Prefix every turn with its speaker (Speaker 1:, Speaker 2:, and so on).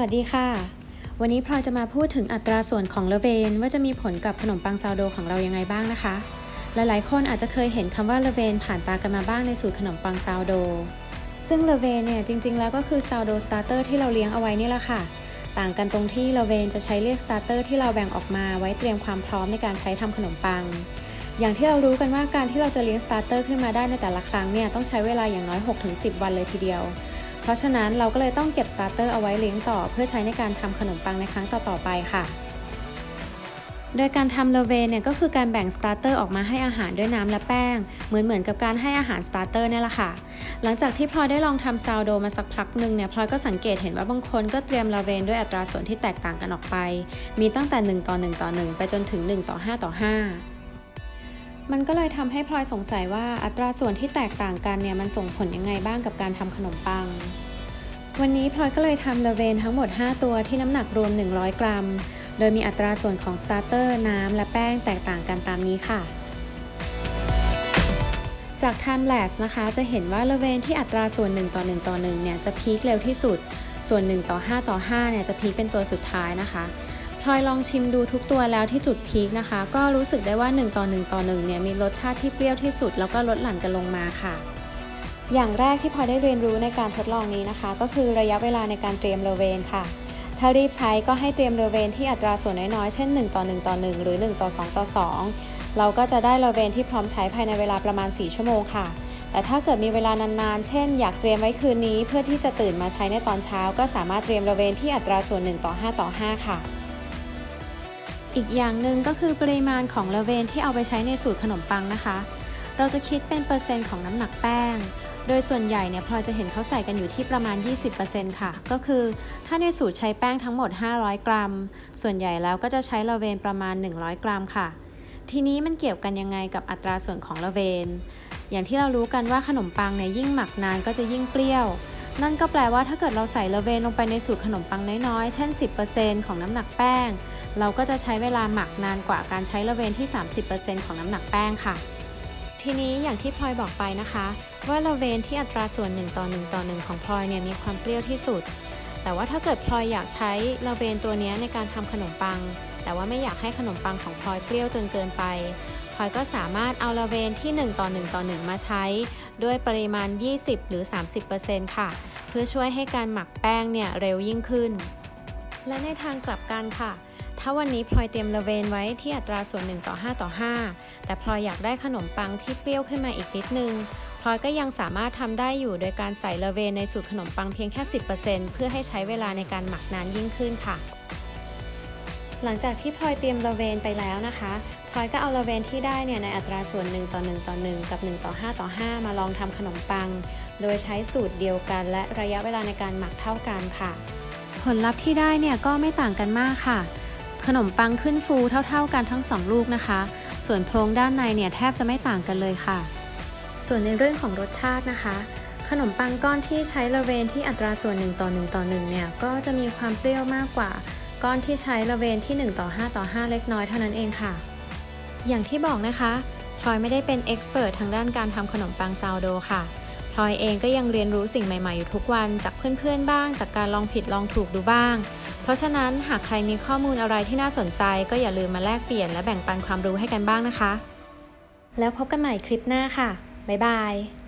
Speaker 1: วัสดีค่ะ วันนี้พลอยจะมาพูดถึงอัตราส่วนของเลเวนว่าจะมีผลกับขนมปังซาวโดของเรายังไงบ้างนะคะ หลายๆ คนอาจจะเคยเห็นคำว่าเลเวนผ่านตากันมาบ้างในสูตรขนมปังซาวโด ซึ่งเลเวนเนี่ยจริง ๆ แล้วก็คือซาวโดสตาร์เตอร์ที่เราเลี้ยงเอาไว้นี่แหละค่ะ ต่างกันตรงที่เลเวนจะใช้เรียกสตาร์เตอร์ที่เราแบ่งออกมาไว้เตรียมความพร้อมในการใช้ทำขนมปัง อย่างที่เรารู้กันว่าการที่เราจะเลี้ยงสตาร์เตอร์ขึ้นมาได้ในแต่ละครั้งเนี่ยต้องใช้เวลาอย่างน้อย 6-10 วันเลยทีเดียว เพราะฉะนั้นเราก็เลยต้องเก็บสตาร์เตอร์เอาไว้เลี้ยงต่อ เพื่อใช้ในการทำขนมปังในครั้งต่อๆไปค่ะ โดยการทำเลเวนเนี่ยก็คือการแบ่งสตาร์เตอร์ออกมาให้อาหารด้วยน้ำและแป้ง เหมือนเหมือนกับการให้อาหารสตาร์เตอร์เนี่ยแหละค่ะ หลังจากที่พลอยได้ลองทำซาวโดมาสักพักหนึ่งเนี่ยพลอยก็สังเกตเห็นว่าบางคนก็เตรียมเลเวนด้วยอัตราส่วนที่แตกต่างกันออกไป มีตั้งแต่ 1 ต่อ 1 ต่อ 1 ไปจนถึง 1 ต่อ 5 ต่อ 5มันก็เลยทำให้พลอยสงสัยว่าอัตราส่วนที่แตกต่างกันเนี่ยมันส่งผลยังไงบ้างกับการทำขนมปัง วันนี้พลอยก็เลยทำเลเวนทั้งหมด 5 ตัวที่น้ำหนักรวม 100 กรัม โดยมีอัตราส่วนของสตาร์เตอร์น้ำและแป้งแตกต่างกันตามนี้ค่ะ จาก Time Lapse นะคะ จะเห็นว่าเลเวนที่อัตราส่วน 1 ต่อ 1 ต่อ 1 เนี่ยจะพีคเร็วที่สุด ส่วน 1 ต่อ 5 ต่อ 5 เนี่ยจะพีคเป็นตัวสุดท้ายนะคะพลอยลองชิมดูทุกตัวแล้วที่จุดพีคนะคะ ก็รู้สึกได้ว่า 1 ต่อ 1 ต่อ 1 เนี่ยมีรสชาติที่เปรี้ยวที่สุด แล้วก็ลดหลั่นกันลงมาค่ะ อย่างแรกที่พลอยได้เรียนรู้ในการทดลองนี้นะคะ ก็คือระยะเวลาในการเตรียมเลเวนค่ะ ถ้ารีบใช้ก็ให้เตรียมเลเวนที่อัตราส่วนน้อยๆ เช่น 1 ต่อ 1 ต่อ 1 หรือ 1 ต่อ 2 ต่อ 2 เราก็จะได้เลเวนที่พร้อมใช้ภายในเวลาประมาณ 4 ชั่วโมงค่ะ แต่ถ้าเกิดมีเวลานานๆ เช่น อยากเตรียมไว้คืนนี้ เพื่อที่จะตื่นมาใช้ในตอนเช้า ก็สามารถเตรียมเลเวนที่อัตราส่วน 1 ต่อ 5 ต่อ 5 ค่ะอีกอย่างหนึ่งก็คือปริมาณของเลเวนที่เอาไปใช้ในสูตรขนมปังนะคะ เราจะคิดเป็นเปอร์เซ็นต์ของน้ำหนักแป้ง โดยส่วนใหญ่เนี่ยพลอยจะเห็นเขาใส่กันอยู่ที่ประมาณ 20%ค่ะ ก็คือถ้าในสูตรใช้แป้งทั้งหมด 500 กรัม ส่วนใหญ่แล้วก็จะใช้ละเวนประมาณ 100 กรัมค่ะ ทีนี้มันเกี่ยวกันยังไงกับอัตราส่วนของละเวน อย่างที่เรารู้กันว่าขนมปังเนี่ยยิ่งหมักนานก็จะยิ่งเปรี้ยว นั่นก็แปลว่าถ้าเกิดเราใส่ละเวนลงไปในสูตรขนมปังน้อยๆ เช่น 10%ของน้ำหนักแป้ง เราก็จะใช้เวลาหมักนานกว่าการใช้ละเวนที่ 30%ของน้ำหนักแป้งค่ะ ทีนี้อย่างที่พลอยบอกไปนะคะ ว่าละเวนที่อัตราส่วน 1 ต่อ 1 ต่อ 1 ของพลอยเนี่ยมีความเปรี้ยวที่สุด แต่ว่าถ้าเกิดพลอยอยากใช้ละเวนตัวนี้ในการทำขนมปัง แต่ว่าไม่อยากให้ขนมปังของพลอยเปรี้ยวจนเกินไปพลอยก็สามารถเอาละเวนที่ 1 ต่อ 1 ต่อ 1 มาใช้ ด้วยปริมาณ 20 หรือ 30%ค่ะ เพื่อช่วยให้การหมักแป้งเนี่ยเร็วยิ่งขึ้น และในทางกลับกันค่ะ ถ้าวันนี้พลอยเตรียมละเวนไว้ที่อัตราส่วน1ต่อ5ต่อ 5 แต่พลอยอยากได้ขนมปังที่เปรี้ยวขึ้นมาอีกนิดนึง พลอยก็ยังสามารถทำได้อยู่โดยการใส่ละเวนในสูตรขนมปังเพียงแค่ 10%เพื่อให้ใช้เวลาในการหมักนานยิ่งขึ้นค่ะ หลังจากที่พลอยเตรียมละเวนไปแล้วนะคะพลอยก็เอาละเวนที่ได้เนี่ยในอัตราส่วน1ต่อ1ต่อ1 กับ 1 ต่อ 5 ต่อ 5 มาลองทำขนมปัง โดยใช้สูตรเดียวกัน และระยะเวลาในการหมักเท่ากันค่ะ ผลลัพธ์ที่ได้เนี่ยก็ไม่ต่างกันมากค่ะ ขนมปังขึ้นฟูเท่าๆกันทั้ง 2 ลูกนะคะ ส่วนโพรงด้านในเนี่ยแทบจะไม่ต่างกันเลยค่ะ ส่วนในเรื่องของรสชาตินะคะ ขนมปังก้อนที่ใช้ละเวนที่อัตราส่วน 1 ต่อ 1 ต่อ 1 เนี่ย ก็จะมีความเปรี้ยวมากกว่า ก้อนที่ใช้ละเวนที่ 1 ต่อ 5 ต่อ 5 เล็กน้อยเท่านั้นเองค่ะ อย่างที่บอกนะคะพลอยไม่ได้เป็นเอ็กซ์เพรสทางด้านการทำขนมปังซาวโดค่ะพลอยเองก็ยังเรียนรู้สิ่งใหม่ๆอยู่ทุกวันจากเพื่อนๆบ้าง จากการลองผิดลองถูกดูบ้าง เพราะฉะนั้นหากใครมีข้อมูลอะไรที่น่าสนใจ ก็อย่าลืมมาแลกเปลี่ยนและแบ่งปันความรู้ให้กันบ้างนะคะ แล้วพบกันใหม่คลิปหน้าค่ะ บ๊ายบาย